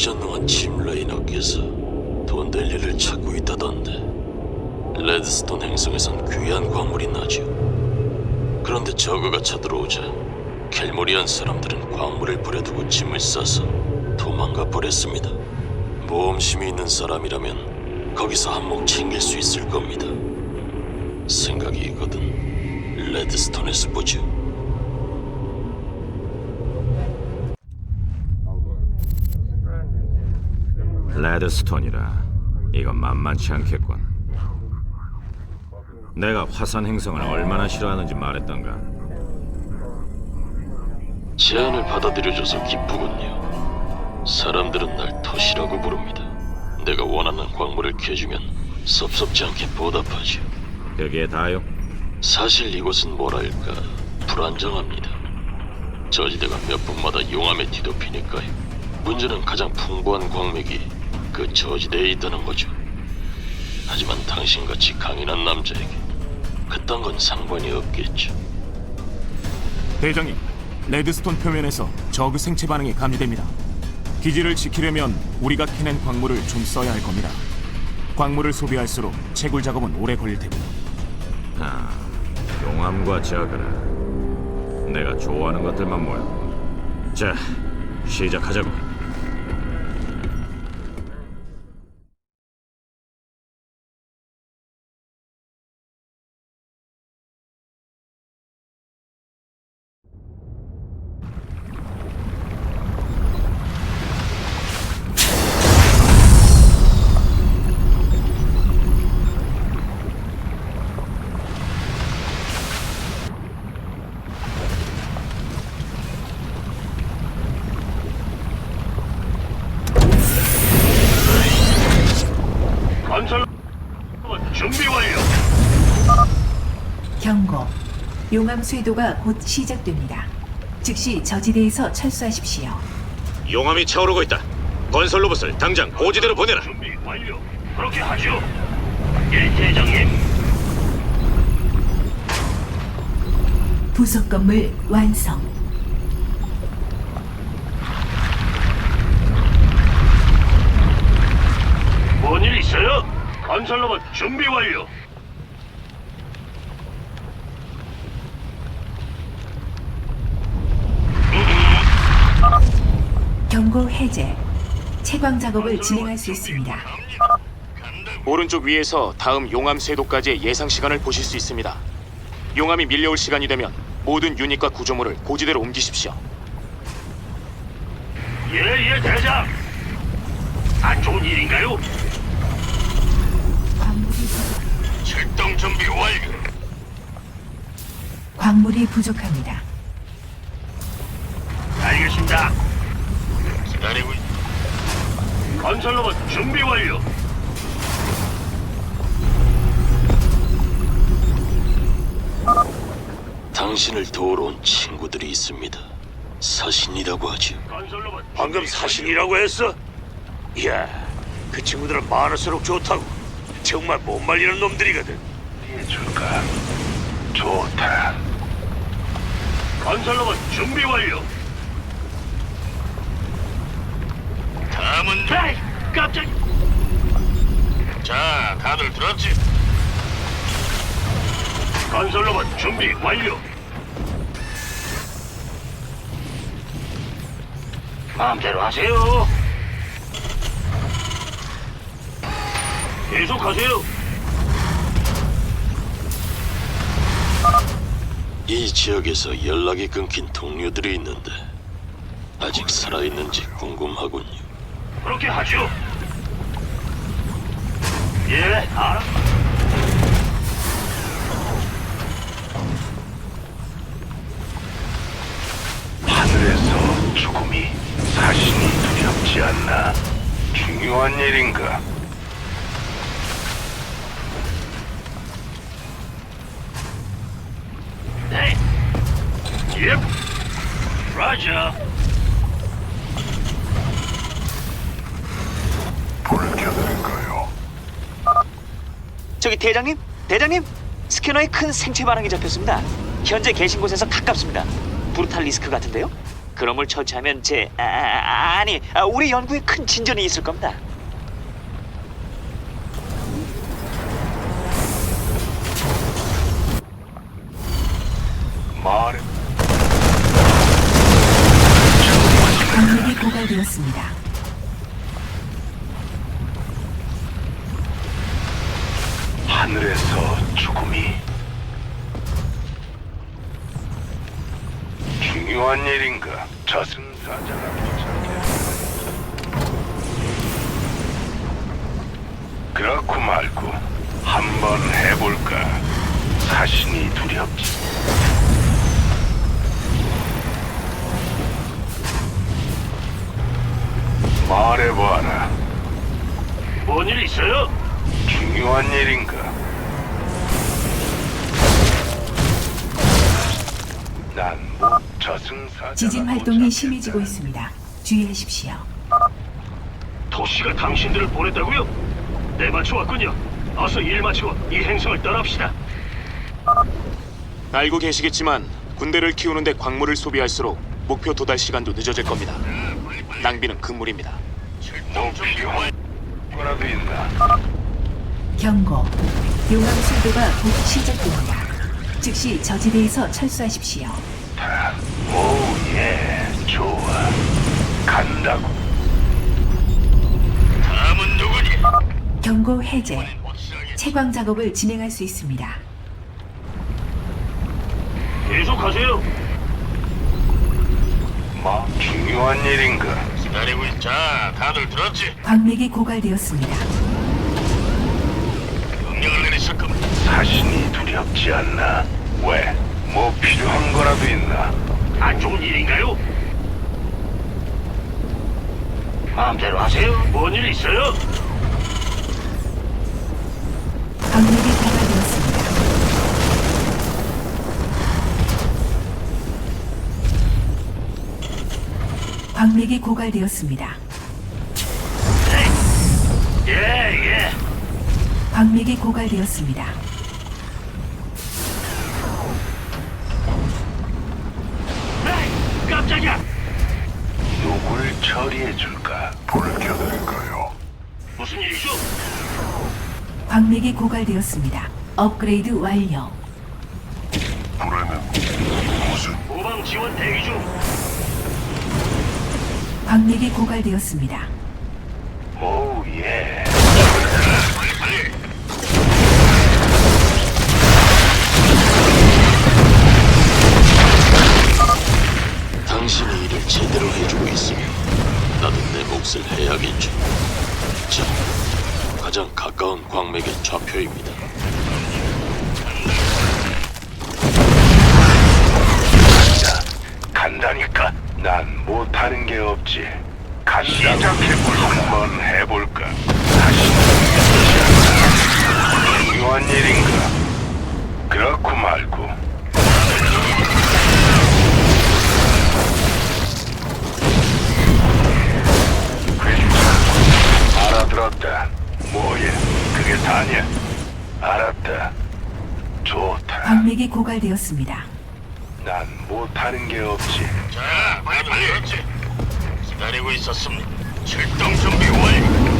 전능한 짐 레이너께서 돈 될 일을 찾고 있다던데 레드스톤 행성에선 귀한 광물이 나죠. 그런데 저그가 쳐들어오자 켈모리안 사람들은 광물을 버려두고 짐을 싸서 도망가 버렸습니다. 모험심이 있는 사람이라면 거기서 한몫 챙길 수 있을 겁니다. 생각이 있거든. 레드스톤에서 보죠. 레드스톤이라 이건 만만치 않겠군. 내가 화산 행성을 얼마나 싫어하는지 말했던가. 제안을 받아들여줘서 기쁘군요. 사람들은 날 토시라고 부릅니다. 내가 원하는 광물을 캐주면 섭섭지 않게 보답하죠. 그게 다요? 사실 이곳은 뭐랄까 불안정합니다. 저지대가 몇 분마다 용암에 뒤덮이니까요. 문제는 가장 풍부한 광맥이 그 저지대에 있다는 거죠. 하지만 당신같이 강인한 남자에게 그딴 건 상관이 없겠죠. 대장님, 레드스톤 표면에서 저그 생체 반응이 감지됩니다. 기지를 지키려면 우리가 캐낸 광물을 좀 써야 할 겁니다. 광물을 소비할수록 채굴 작업은 오래 걸릴 테고 아, 용암과 저그라. 내가 좋아하는 것들만 모여. 자, 시작하자고. 용암 쇄도가 곧 시작됩니다. 즉시 저지대에서 철수하십시오. 용암이 차오르고 있다. 건설 로봇을 당장 고지대로 보내라. 준비 완료. 그렇게 하죠. 예, 대장님. 부속 건물 완성. 뭔 일 있어요? 건설 로봇 준비 완료. 경고 해제. 채광 작업을 진행할 수 있습니다. 오른쪽 위에서 다음 용암 쇄도까지의 예상 시간을 보실 수 있습니다. 용암이 밀려올 시간이 되면 모든 유닛과 구조물을 고지대로 옮기십시오. 예, 예, 대장. 안 좋은 일인가요? 광물이, 부- 출동 준비 완료. 광물이 부족합니다. 알겠습니다. 기다리고 있... 건설 로봇 준비 완료. 당신을 도우러 온 친구들이 있습니다. 사신이라고 하죠. 건설 로봇 방금 사신이라고 했어? 이야, 그 친구들은 많을수록 좋다고. 정말 못 말리는 놈들이거든. 해줄까? 좋다. 건설 로봇 준비 완료. 다음은 에이, 깜짝. 자, 다들 들었지? 건설 로봇 준비 완료. 마음대로 하세요. 계속하세요. 이 지역에서 연락이 끊긴 동료들이 있는데 아직 살아있는지 궁금하군요. 그렇게 하죠. 예, 알아. 하늘에서 죽음이 사신이 두렵지 않나? 중요한 일인가? 네. 예. 라자. 저기 대장님, 대장님, 스캐너에 큰 생체 반응이 잡혔습니다. 현재 계신 곳에서 가깝습니다. 브루탈 리스크 같은데요? 그놈을 처치하면 제 아, 아, 아니 아, 우리 연구에 큰 진전이 있을 겁니다. 말해봐라. 뭔 일 있어요? 중요한 일인가? 난 뭐 저승사자. 지진 활동이 심해지고 있습니다. 주의하십시오. 도시가 당신들을 보냈다고요? 네 맞춰 왔군요. 어서 일 마치고 이 행성을 떠납시다. 알고 계시겠지만 군대를 키우는데 광물을 소비할수록 목표 도달 시간도 늦어질 겁니다. 낭비는 금물입니다. 뭐 필요한 거라도 있나? 경고. 용암 순도가 곧 시작됩니다. 즉시 저지대에서 철수하십시오. 오, 예, 좋아. 간다고. 다음은 누구니? 경고 해제. 채광 작업을 진행할 수 있습니다. 계속하세요. 뭐 중요한 일인가? 기다리고 있 자. 다들 들었지? 광맥이 고갈되었습니다. 명령을 내리실 겁니다. 사신이 두렵지 않나? 왜? 뭐 필요한 거라도 있나? 안 좋은 일인가요? 마음대로 하세요. 뭔 일 있어요? 광맥이 고갈되었습니다. 예, 예. 광맥이 고갈되었습니다. 에이, 깜짝이야. 누굴 처리해 줄까? 불켜드릴까요? 무슨 일이죠? 광맥이 고갈되었습니다. 업그레이드 완료. 불에는 무슨 후방 지원 대기 중. 광맥이 고갈되었습니다. 오, 예. 당신이 일을 제대로 해주고 있으면 나도 내 몫을 해야겠죠. 자, 가장 가까운 광맥의 좌표입니다. 난 못하는 게 없지. 간다. 시작해볼까? 한번 해볼까? 중요한 일인가? 그렇고 말고. 알아들었다. 뭐야? 그게 다냐? 알았다. 좋다. 광맥이 고갈되었습니다. 난 못하는 게 없지. 자, 빨리 빨리. 그렇지. 기다리고 있었습니다. 출동 준비 완료.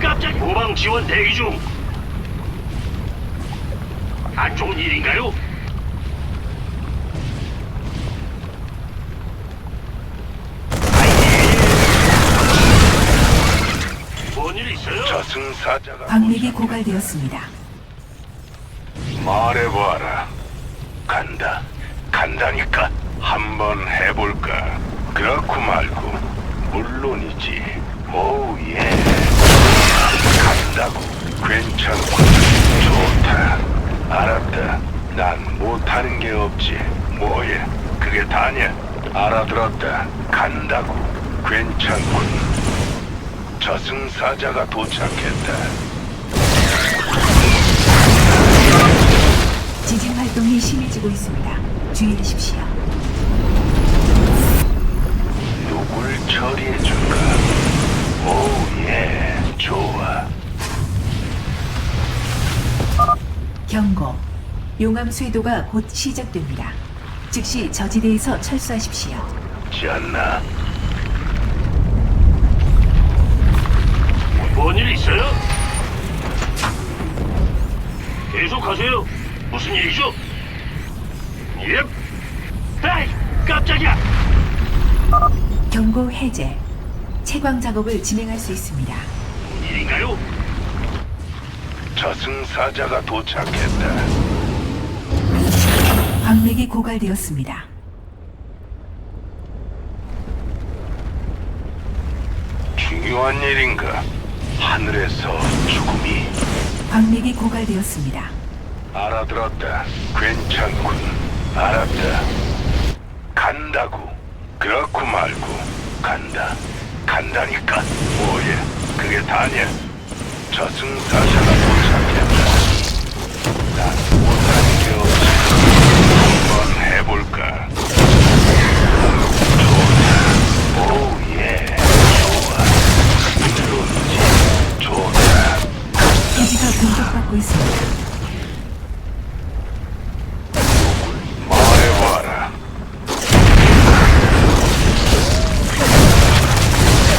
깜짝 후방 지원 대기 중. 안 좋은 일인가요? 뭔일 있어요? 저 승사자가 광맥이 고갈되었습니다. 말해봐라. 간다. 간다니까. 한번 해볼까? 그렇고 말고. 물론이지. 오, 예. 간다고. 괜찮고. 좋다. 알았다. 난 못하는 게 없지. 뭐야? 그게 다냐? 알아들었다. 간다고. 괜찮군. 저승사자가 도착했다. 지진 활동이 심해지고 있습니다. 주의하십시오. 누굴 처리해 줄까? 오, 예, 좋아. 경고. 용암 쇄도가 곧 시작됩니다. 즉시 저지대에서 철수하십시오. 지 않나? 뭔일 있어요? 계속하세요. 무슨 일이죠? 예. 에이, 깜짝이야. 경고 해제. 채광 작업을 진행할 수 있습니다. 일인가요? 저승사자가 도착했다. 광맥이 고갈되었습니다. 중요한 일인가? 하늘에서 죽음이 광맥이 고갈되었습니다. 알아들었다. 괜찮군. 알았다. 간다고. 그렇고 말고 간다. 간다니까. 뭐예? 그게 다냐? 저승사자가 도착했다. 난 못하는 게 없지. 한번 해볼까? 공격받고 있습니다. 말해봐라.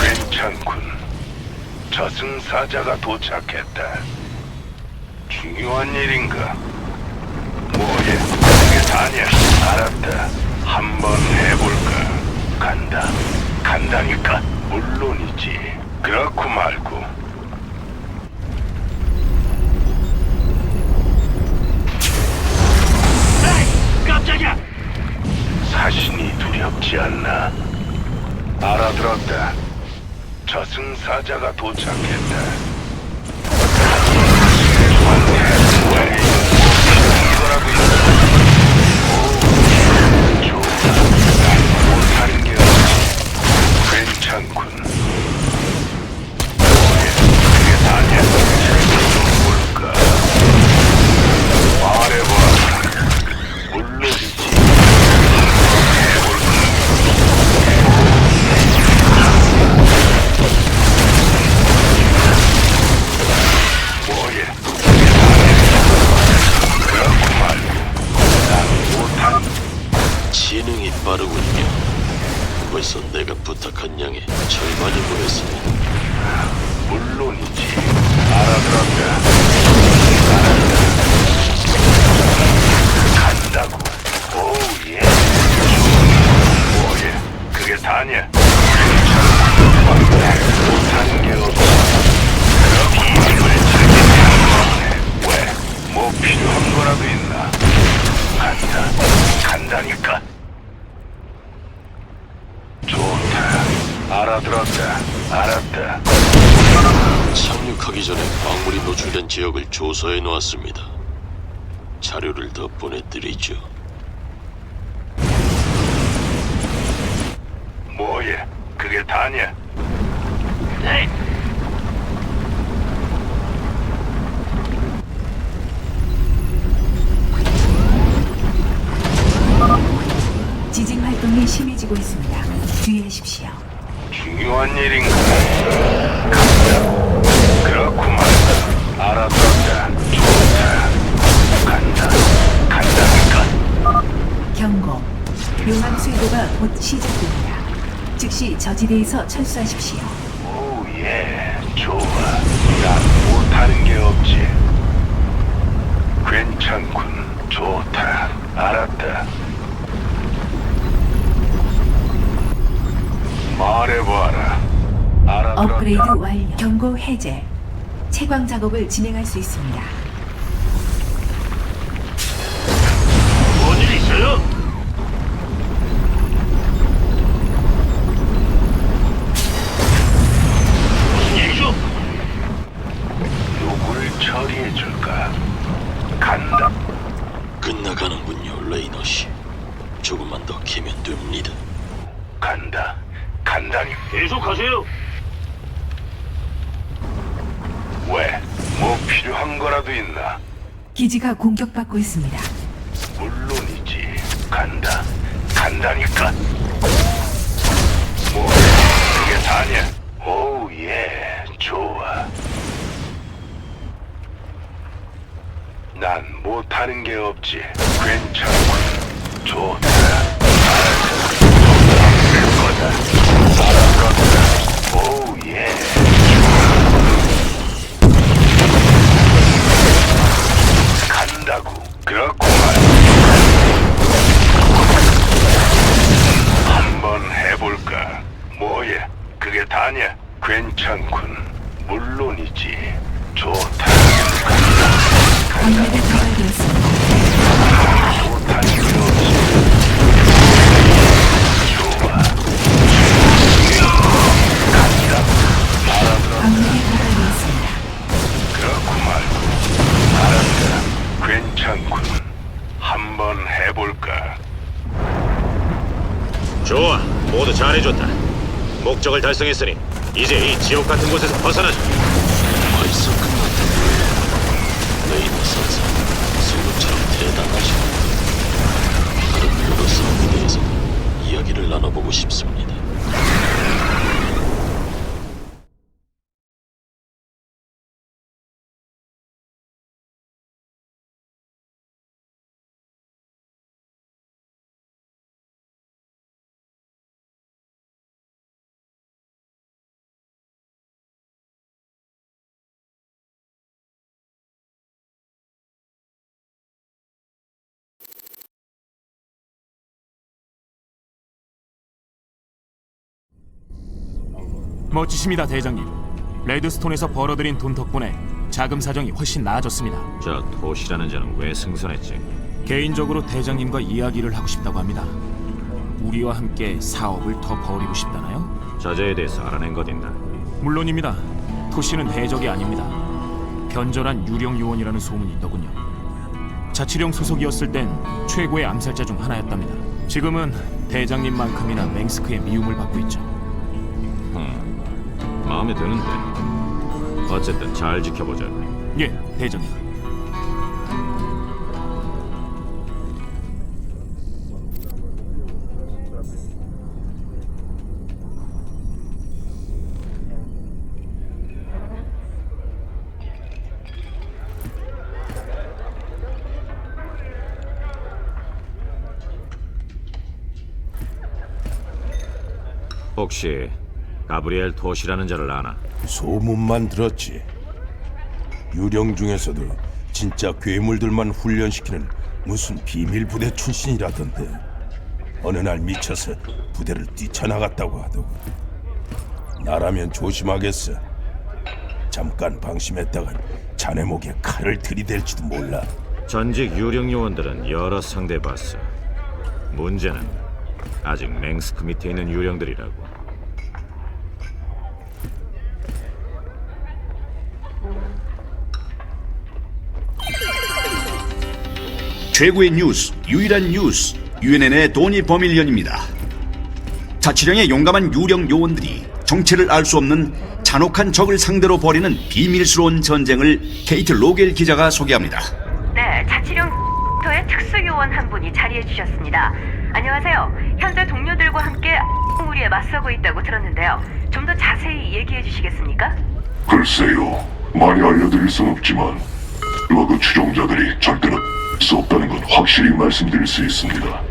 괜찮군. 저승사자가 도착했다. 중요한 일인가? 뭐해? 그게 다냐? 알았다. 사자가 도착했다. 간다니까 좋다 알아들었다 알았다 착륙하기 전에 광물이 노출된 지역을 조사해 놓았습니다. 자료를 더 보내드리죠. 뭐예? 그게 다냐? 에 이, 지진 활동이 심해지고 있습니다. 주의하십시오. 중요한 일인가? 그렇구만. 알아들었다. 좋다. 간다. 간다니까. 경고. 용암 쇄도가 곧 시작됩니다. 즉시 저지대에서 철수하십시오. 오, 예. 좋아. 난 못하는 게 없지. 괜찮군. 좋다. 알았다. 말해봐라. 알아들었다. 업그레이드 완료. 경고 해제. 채광 작업을 진행할 수 있습니다. 뭔일 있어요? 무슨 일이죠? 누굴 처리해줄까? 간다. 끝나가는군요, 레이너 씨. 조금만 더 캐면 됩니다. 간다. 간다니. 계속하세요. 왜? 뭐 필요한 거라도 있나? 기지가 공격받고 있습니다. 물론이지. 간다. 간다니까. 뭐 그게 다냐? 오 예. 좋아. 난난 못하는 게 없지. 괜찮군. 좋다. 될 거다. 고. 달성했으니 이제 이 지옥 같은 곳에서 벗어나자. 벌써 끝났다. 레이더 선사, 생각처럼 대단하시고 다른 여러 사람에 대해서 이야기를 나눠보고 싶습니다. 멋지십니다, 대장님. 레드스톤에서 벌어들인 돈 덕분에 자금 사정이 훨씬 나아졌습니다. 저 도시라는 자는 왜 승선했지? 개인적으로 대장님과 이야기를 하고 싶다고 합니다. 우리와 함께 사업을 더 벌이고 싶다나요? 저자에 대해서 알아낸 것 있나? 물론입니다. 토시는 해적이 아닙니다. 변절한 유령 요원이라는 소문이 있더군요. 자치령 소속이었을 땐 최고의 암살자 중 하나였답니다. 지금은 대장님만큼이나 맹스크의 미움을 받고 있죠. 마음에 드는데. 어쨌든 잘 지켜보자. 예, 대장님. 혹시 가브리엘 토시라는 자를 아나? 소문만 들었지. 유령 중에서도 진짜 괴물들만 훈련시키는 무슨 비밀 부대 출신이라던데. 어느 날 미쳐서 부대를 뛰쳐나갔다고 하더군. 나라면 조심하겠어. 잠깐 방심했다간 자네 목에 칼을 들이댈지도 몰라. 전직 유령 요원들은 여러 상대해봤어. 문제는 아직 맹스크 밑에 있는 유령들이라고. 최고의 뉴스, 유일한 뉴스, UNN의 도니 버밀리언입니다. 자치령의 용감한 유령 요원들이 정체를 알 수 없는 잔혹한 적을 상대로 벌이는 비밀스러운 전쟁을 케이트 로겔 기자가 소개합니다. 네, 자치령터의 특수요원 한 분이 자리해 주셨습니다. 안녕하세요. 현재 동료들과 함께 무리에 맞서고 있다고 들었는데요. 좀 더 자세히 얘기해 주시겠습니까? 글쎄요. 많이 알려드릴 순 없지만 러그 추종자들이 절대로 수 없다는 건 확실히 말씀드릴 수 있습니다.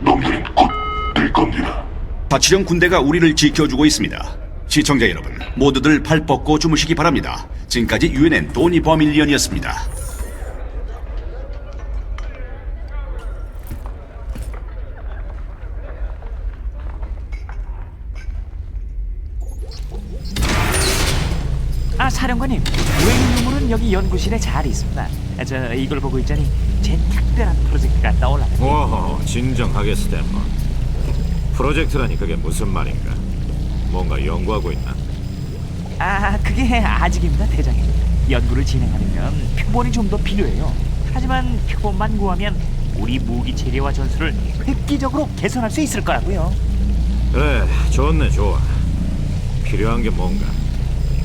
놈들은 곧 될 겁니다. 자치령 군대가 우리를 지켜주고 있습니다. 시청자 여러분, 모두들 팔 뻗고 주무시기 바랍니다. 지금까지 UNN 도니 버밀리언이었습니다. 아 사령관님 웬 유물은 여기 연구실에 잘 있습니다. 아, 저 이걸 보고 있자니 제 특별한 프로젝트가 떠올라네. 오호, 진정하게 스탠머. 프로젝트라니 그게 무슨 말인가? 뭔가 연구하고 있나? 아 그게 아직입니다 대장님. 연구를 진행하려면 표본이 좀 더 필요해요. 하지만 표본만 구하면 우리 무기 체계와 전술을 획기적으로 개선할 수 있을 거라고요. 그래, 좋네, 좋아. 필요한 게 뭔가?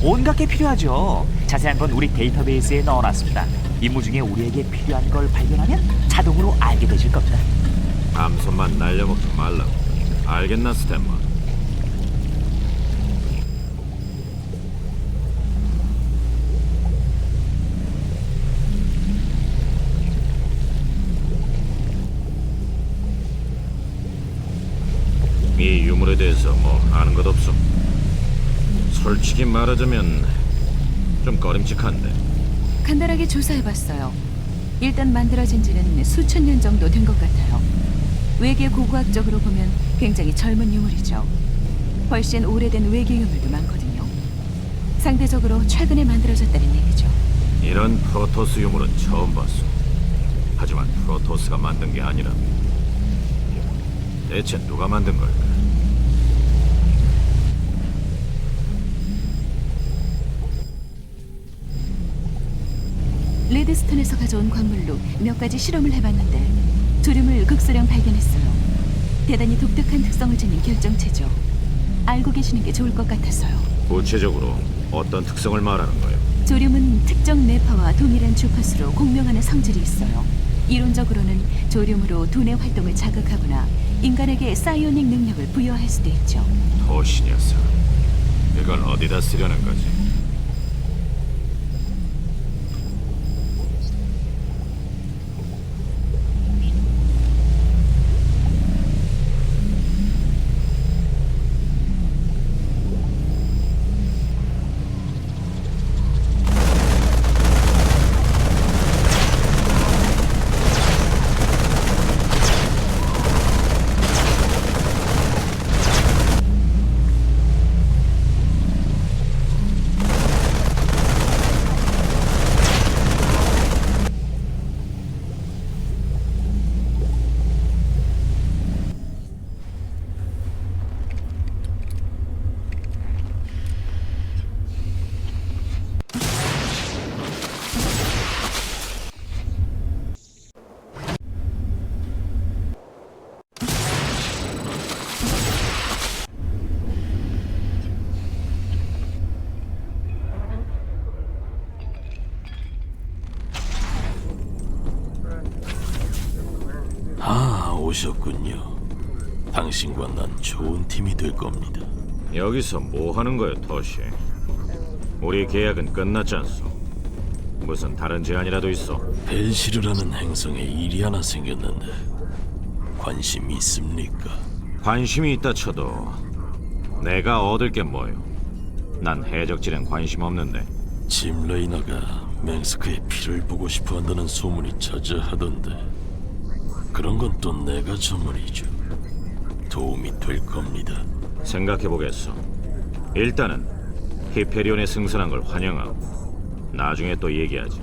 온갖 게 필요하죠. 자세한 건 우리 데이터베이스에 넣어놨습니다. 임무 중에 우리에게 필요한 걸 발견하면 자동으로 알게 되실 겁니다. 감손만 날려먹지 말라고. 알겠나, 스탠먼? 이 유물에 대해서 뭐 아는 것 없어? 솔직히 말하자면 좀 꺼림칙한데 간단하게 조사해봤어요. 일단 만들어진 지는 수천 년 정도 된 것 같아요. 외계 고고학적으로 보면 굉장히 젊은 유물이죠. 훨씬 오래된 외계 유물도 많거든요. 상대적으로 최근에 만들어졌다는 얘기죠. 이런 프로토스 유물은 처음 봤어. 하지만 프로토스가 만든 게 아니라 대체 누가 만든 걸까? 레드스톤에서 가져온 광물로 몇 가지 실험을 해봤는데 조림을 극소량 발견했어요. 대단히 독특한 특성을 지닌 결정체죠. 알고 계시는 게 좋을 것 같아서요. 구체적으로 어떤 특성을 말하는 거예요? 조륨은 특정 뇌파와 동일한 주파수로 공명하는 성질이 있어요. 이론적으로는 조륨으로 두뇌 활동을 자극하거나 인간에게 사이오닉 능력을 부여할 수도 있죠. 도시 녀석. 이걸 어디다 쓰려는 거지? 당신과 난 좋은 팀이 될 겁니다. 여기서 뭐 하는 거야, 도시? 우리 계약은 끝났지 않소? 무슨 다른 제안이라도 있어? 벨시르라는 행성에 일이 하나 생겼는데 관심 있습니까? 관심이 있다 쳐도 내가 얻을 게 뭐요? 난 해적질엔 관심 없는데 짐 레이너가 맹스크의 피를 보고 싶어 한다는 소문이 자자하던데 그런 건 또 내가 전문이죠. 도움이 될 겁니다. 생각해 보겠어. 일단은 히페리온에 승선한 걸 환영하고 나중에 또 얘기하지.